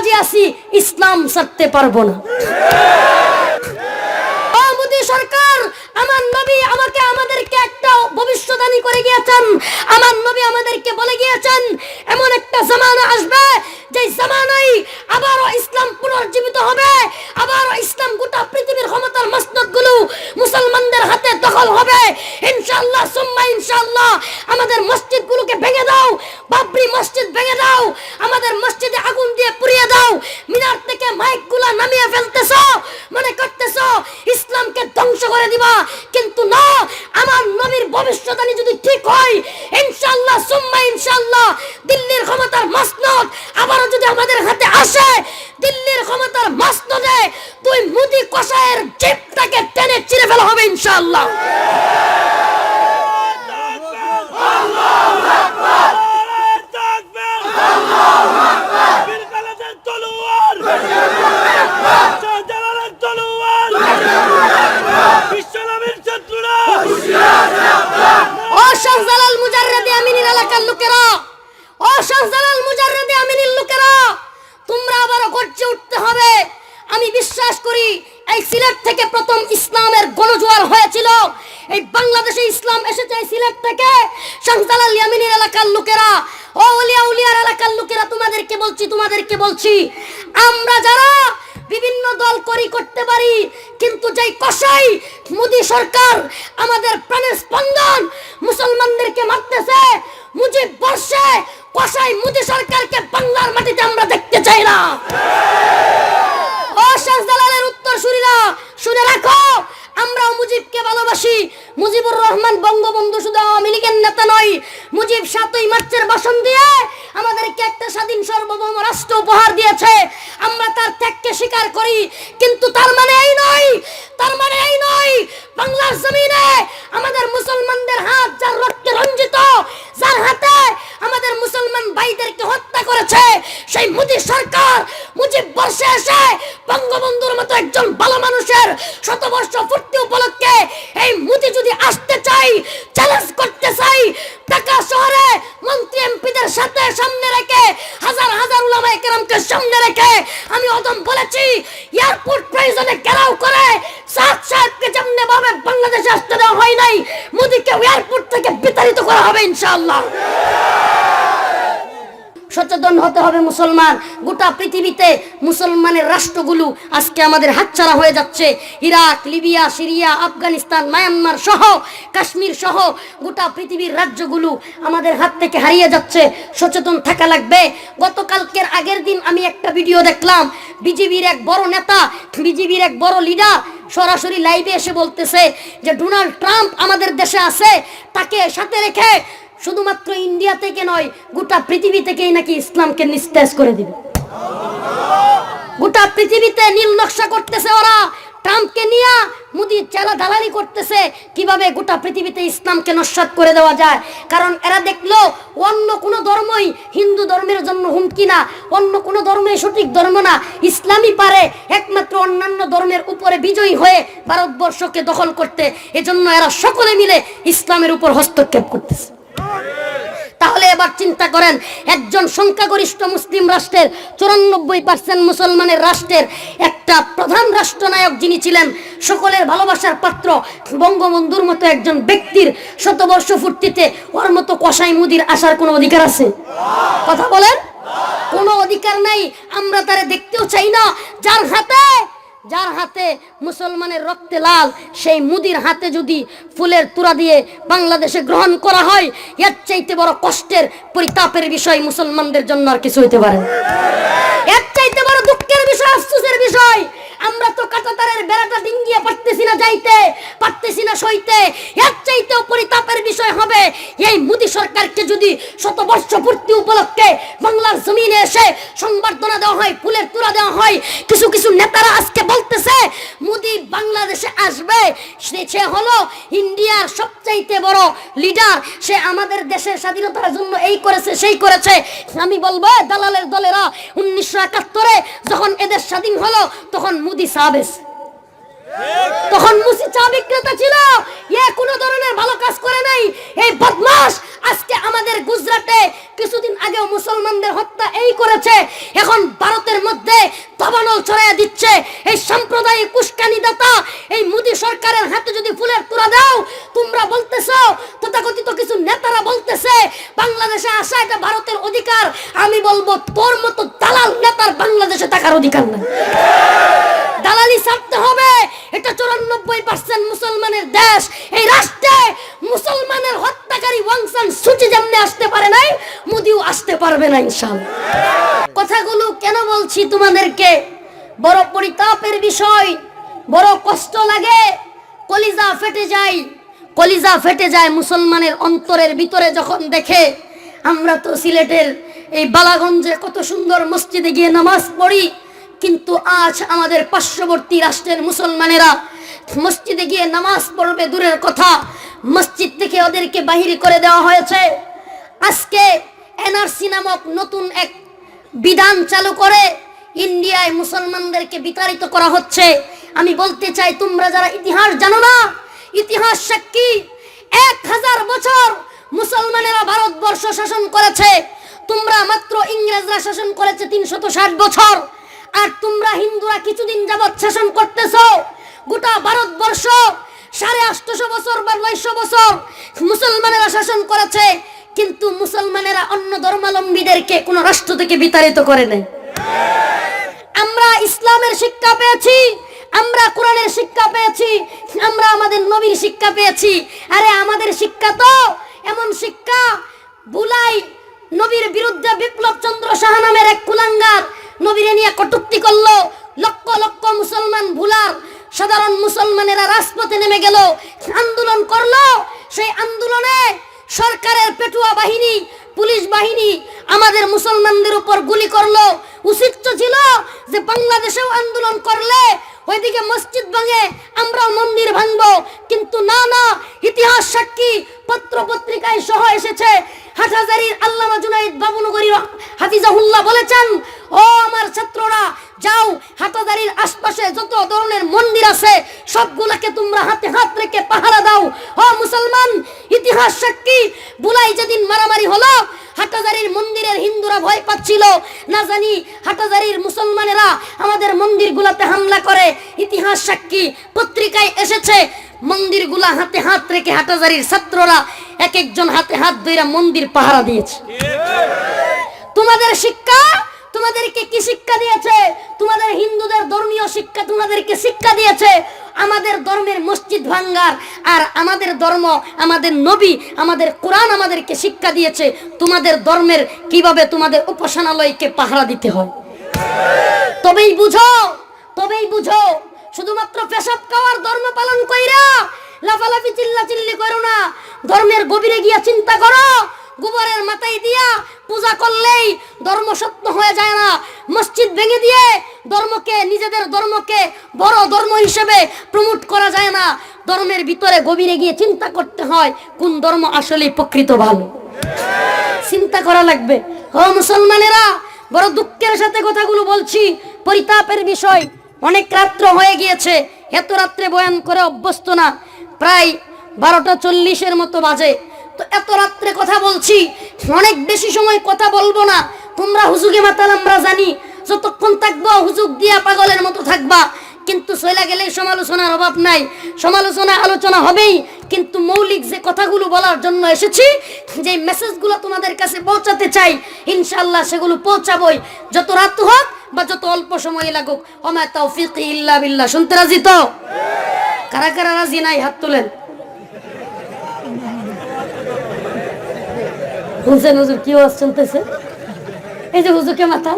রাজি আছি, ইসলাম ছাড়তে পারব না। সরকার, আমার নবী আমাকে আমাদেরকে একটা করে গিয়েছেন। আমার নবী আমাদেরকে বলে গিয়েছেন, এমন একটা জামানা আসবে যে জামানায় আবারও ইসলাম পুনর্জীবিত হবে, আবারও ইসলাম গোটা পৃথিবীর ক্ষমতার মসনদগুলো মুসলমানদের হাতে দখল হবে। ইনশাআল্লাহ, সুম্মা ইনশাআল্লাহ, আমাদের মসজিদগুলোকে ভেঙে দাও বাবরি মসজিদ ভেঙে দাও, আমাদের মসজিদে আগুন দিয়ে পুড়িয়ে দাও, মিনার থেকে মাইকগুলো নামিয়ে ফেলতেছো, মনে করতেছ ইসলামকে ধ্বংস করে দিবা, কিন্তু না, আমার নবীর ভবিষ্যৎবাণী যদি ঠিক হয়, ইনশাআল্লাহ, সুম্মা ইনশাআল্লাহ, দিল্লির ক্ষমতার মসনদ আবারও যদি আমাদের হাতে আসে, দিল্লির ক্ষমতার মসনদে তুই মুদি কষায়ের জিপটাকে টেনে চিরে ফেলা হবে ইনশাআল্লাহ ও শাহজালাল মুজাররেদে আমিনীর এলাকার লোকেরা ও শাহজালাল মুজাররেদে আমিনীর লোকেরা তোমরা আবারও গর্জে উঠতে হবে আমি বিশ্বাস করি এই সিলেট থেকে প্রথম ইসলামের গণজোয়ার হয়েছিল এই বাংলাদেশে ইসলাম থেকে শাহজালাল ইয়ামিনীর এলাকার লোকেরা, ও উলিয়া উলিয়ার এলাকার লোকেরা তোমাদেরকে বলছি তোমাদেরকে বলছি, আমরা যারা বিভিন্ন দল করি করতে পারি, কিন্তু যেই কষাই মোদি সরকার আমাদের প্রাণের স্পন্দন মুসলমানদেরকে মারতেছে, মুজিব বর্ষে কষাই মোদি সরকারকে বাংলার মাটিতে আমরা দেখতে চাই না ও শাহজালালের উত্তর শুনিরা শুনে রাখো আমরাও মুজিবকে ভালোবাসি মুজিবুর রহমান বঙ্গবন্ধু শুধু আওয়ামী লীগের নেতা নয় মুজিব সাতই মার্চের ভাষণ দিয়ে আমাদেরকে একটা স্বাধীন সার্বভৌম রাষ্ট্র উপহার দিয়েছে আমরা তার ত্যাগকে স্বীকার করি, কিন্তু তার মানে এই নয়, তার মানে এই নয়, বাংলার জমিনে আমাদের মুসলমানদের হাত যার রক্তে রঞ্জিত, যার হাতে আমাদের মুসলমান ভাইদেরকে হত্যা করেছে, সেই মোদি সরকার মুজিব বর্ষে এসে বঙ্গবন্ধুর মতো একজন ভালো মানুষের শতবর্ষ পূর্তি উপলক্ষে এই মুদি যদি আসতে চাই চ্যালেঞ্জ করতে চাই ঢাকা শহরে মন্ত্রী এমপিদের সাথে সামনে রেখে হাজার হাজার উলামা একরামকে সামনে রেখে আমি অদম বলেছি, এয়ারপোর্ট প্রয়োজনে ঘেরাও করে সাত সাহেবকে যেমনি ভাবে বাংলাদেশে আসতে দেওয়া হয় নাই, মোদীকে এয়ারপোর্ট থেকে বিতাড়িত করা হবে ইনশাআল্লাহ। সচেতন হতে হবে মুসলমান। গোটা পৃথিবীতে মুসলমানের রাষ্ট্রগুলো আজকে আমাদের হাতছাড়া হয়ে যাচ্ছে। Iraq, Libya, Syria, Afghanistan, Myanmar সহ, কাশ্মীর সহ গোটা পৃথিবীর রাজ্যগুলো আমাদের হাত থেকে হারিয়ে যাচ্ছে। সচেতন থাকা লাগবে। গতকালকের আগের দিন আমি একটা ভিডিও দেখলাম। বিজেপির এক বড় নেতা, বিজেপির এক বড় লিডার সরাসরি লাইভে এসে বলতেছে যে, ডোনাল্ড ট্রাম্প আমাদের দেশে আছে, তাকে সাথে রেখে শুধুমাত্র ইন্ডিয়া থেকে নয়, গোটা পৃথিবী থেকেই নাকি ইসলামকে নিস্তেজ করে দিবে। গোটা পৃথিবীতে নীল নকশা করতেছে ওরা। ট্রাম্পকে নিয়ে মুদি চেলা দালালি করতেছে। কীভাবে গোটা পৃথিবীতে ইসলামকে নস্বাত করে দেওয়া যায়? কারণ এরা দেখল অন্য কোনো ধর্মই হিন্দু ধর্মের জন্য হুমকি না, অন্য কোনো ধর্মই সঠিক ধর্ম না। ইসলামই পারে একমাত্র অন্যান্য ধর্মের উপরে বিজয়ী হয়ে ভারতবর্ষকে দখল করতে। এজন্য এরা সকলে মিলে ইসলামের উপর হস্তক্ষেপ করতেছে। তাহলে এবার চিন্তা করেন, একজন সংখ্যাগরিষ্ঠ মুসলিম রাষ্ট্রের চুরানব্বই পার্সেন্ট মুসলমানের রাষ্ট্রের একটা প্রধান রাষ্ট্রনায়ক যিনি ছিলেন, সকলের ভালোবাসার পাত্র, বঙ্গবন্ধুর মতো একজন ব্যক্তির শতবর্ষ ফুর্তিতে ওর মতো কসাই মুদির আসার কোনো অধিকার আছে? কথা বলেন? কোনো অধিকার নাই, আমরা তারে দেখতেও চাই না, যার হাতে যার হাতে মুসলমানের রক্তে লাল, সেই মুদির হাতে যদি ফুলের তুরা দিয়ে বাংলাদেশে গ্রহণ করা হয়, এর চাইতে বড় কষ্টের, পরিতাপের বিষয় মুসলমানদের জন্য আর কিছু হইতে পারে এর চাইতে বড় দুঃখের বিষয়, আফসোসের বিষয়, আমরা তো কাটাতারের বেড়াটা ডিঙ্গিয়ে পারতেছি না যাইতে, পারতেছি না সইতে। এর চাইতেও পরিতাপের বিষয় হবে, এই মোদি সরকারকে যদি শতবর্ষ পূর্তি উপলক্ষে বাংলার জমিনে এসে সংবর্ধনা দেওয়া হয় ফুলের তুলা দেওয়া হয়। কিছু কিছু নেতারা আজকে বলতেছে, মোদি বাংলাদেশে আসবে। সে হলো ইন্ডিয়ার সবচাইতে বড় লিডার সে আমাদের দেশের স্বাধীনতার জন্য এই করেছে, সেই করেছে। আমি বলব, দালালের দলেরা উনিশশো একাত্তরে যখন এদের স্বাধীন হলো, তখন মোদি সাবেস তখন মুসি চা বিক্রেতা ছিল। এ কোনো ধরনের ভালো কাজ করে নাই। এই বদমাস আজকে আমাদের গুজরাটে কিছুদিন আগেও মুসলমানদের হত্যা এই করেছে এখন ভারতের মধ্যে আমি বলব তোর মতো দালাল নেতার বাংলাদেশে থাকার অধিকার নাই। দালালি ছাড়তে হবে, এটা চুরানব্বই পার্সেন্ট মুসলমানের দেশ। এই রাষ্ট্রে মুসলমানের হত্যাকারী ওয়াংসান সূচি যেমনি আসতে পারে নাই, মোদিও আসতে পারবে না ইনশাল্লাহ। কথাগুলো কেন বলছি তোমাদেরকে? বড় পরিতাপের বিষয়, বড় কষ্ট লাগে, কলিজা ফেটে যায়। কলিজা ফেটে যায় মুসলমানের অন্তরের ভিতরে যখন দেখে আমরা তো সিলেটের এই বালাগঞ্জে কত সুন্দর মসজিদে গিয়ে নামাজ পড়ি, কিন্তু আজ আমাদের পার্শ্ববর্তী রাষ্ট্রের মুসলমানেরা মসজিদে গিয়ে নামাজ পড়বে দূরের কথা, মসজিদ থেকে ওদেরকে বাহির করে দেওয়া হয়েছে। আজকে এনআরসি নামক নতুন এক বিধান চালু করে ইন্ডিয়ায় মুসলমানদেরকে বিতাড়িত করা হচ্ছে। আমি বলতে চাই, তোমরা যারা ইতিহাস জানো না, ইতিহাস সাক্ষী, এক হাজার বছর মুসলমানেরা ভারতবর্ষ শাসন করেছে। তোমরা মাত্র ইংরেজরা শাসন করেছে তিনশত ষাট বছর। আর তোমরা হিন্দুরা কিছুদিন যাবৎ শাসন করতেছো। গোটা ভারতবর্ষ সাড়ে আটশো বছর বা নয়শো বছর মুসলমানেরা শাসন করেছে। কিন্তু মুসলমানেরা অন্য ধর্মাবলম্বীদেরকে কোনো রাষ্ট্র থেকে বিতাড়িত করে নেই। আমরা ইসলামের শিক্ষা পেয়েছি, আমরা কোরআনের শিক্ষা পেয়েছি, আমরা আমাদের নবীর শিক্ষা পেয়েছি। আরে আমাদের শিক্ষা তো এমন শিক্ষা বুলাই নবীর বিরুদ্ধে সাহা নামের এক কুলাঙ্গার নবীরে নিয়ে কটুক্তি করল। লক্ষ লক্ষ মুসলমান ভুলার, সাধারণ মুসলমানেরা রাজপথে নেমে গেল। আন্দোলন করল। সেই আন্দোলনে সরকারের পেটুয়া বাহিনী, পুলিশ বাহিনী আমাদের মুসলমানদের উপর গুলি করল। উচিত ছিল যে বাংলাদেশেও আন্দোলন করলে ওইদিকে মসজিদ ভাঙে, আমরাও মন্দির ভাঙবো। কিন্তু না না, ইতিহাস সাক্ষী পত্র পত্রিকায় সহ এসেছে, হাটহাজারির আল্লামা জুনাইদ বাবুনগরী হাফিজাহুল্লাহ বলেছেন, ও আমার ছাত্ররা, যাও হাটাজারির আশপাশে যত ধরনের মন্দির আছে, সবগুলাকে তোমরা হাতে হাত রেখে পাহারা দাও। ও মুসলমান, ইতিহাস সাক্ষী, বুলাই যেদিন মারামারি হলো পাচ্ছিল না জানি হাটাজারির মুসলমানেরা আমাদের মন্দিরগুলোতে হামলা করে। ইতিহাস সাক্ষী, পত্রিকায় এসেছে, মন্দিরগুলা হাতে হাত রেখে হাটাজারির ছাত্ররা এক একজন হাতে হাত ধরে মন্দির পাহারা দিয়েছে। তোমাদের শিক্ষা? তোমাদেরকে কি শিক্ষা দিয়েছে? তোমাদের হিন্দুদের ধর্মীয় শিক্ষা তোমাদেরকে শিক্ষা দিয়েছে? আমাদের ধর্মের মসজিদ ভাঙ্গার আর আমাদের ধর্ম, আমাদের নবী, আমাদের কোরআন আমাদেরকে শিক্ষা দিয়েছে, তোমাদের ধর্মের কীভাবে তোমাদের উপাসনালয়কে পাহারা দিতে হয়। তবেই বুঝো তবেই বুঝো, শুধুমাত্র পেশাব খাওয়ার ধর্ম পালন কইরা লাফালাফি চিল্লা চিল্লি করো না। ধর্মের গভীরে গিয়া চিন্তা করো গোবরের মাথায় দিয়া পূজা করলেই ধর্ম সত্য হয়ে যায় না। মসজিদ ভেঙে দিয়ে ধর্মকে, নিজেদের ধর্মকে বড় ধর্ম হিসেবে প্রমোট করা যায় না। ধর্মের ভিতরে গভীরে গিয়ে চিন্তা করতে হয়, কোন ধর্ম আসলে প্রকৃত ভালো। চিন্তা করা লাগবে। ও মুসলমানেরা, বড় দুঃখের সাথে কথাগুলো বলছি। পরিতাপের বিষয়। অনেক রাত্র হয়ে গিয়েছে। এত রাত্রে বয়ান করে অভ্যস্ত না। প্রায় বারোটা চল্লিশের মতো বাজে। তো এত রাত্রে কথা বলছি। অনেক বেশি সময় কথা বলব না। তোমরা হুজুগে মাতাল, আমরা জানি। যতক্ষণ থাকব, হুজুগ দিয়া পাগলের মতো থাকবা। কিন্তু চলে গেলে সমালোচনার অভাব নাই। সমালোচনা আলোচনা হবেই। কিন্তু মৌলিক যে কথাগুলো বলার জন্য এসেছি যে মেসেজগুলো তোমাদের কাছে পৌঁছাতে চাই ইনশাল্লাহ সেগুলো পৌঁছাবই। যত রাত হোক বা যত অল্প সময় লাগুক অমা তৌফিক ইল্লা বিল্লাহ। শুনতে রাজি তো? কারা কারা রাজি নাই? হাত তোলেন। শুনছেন হুজুর কি আওয়াজ এই যে হুজুরকে মাথা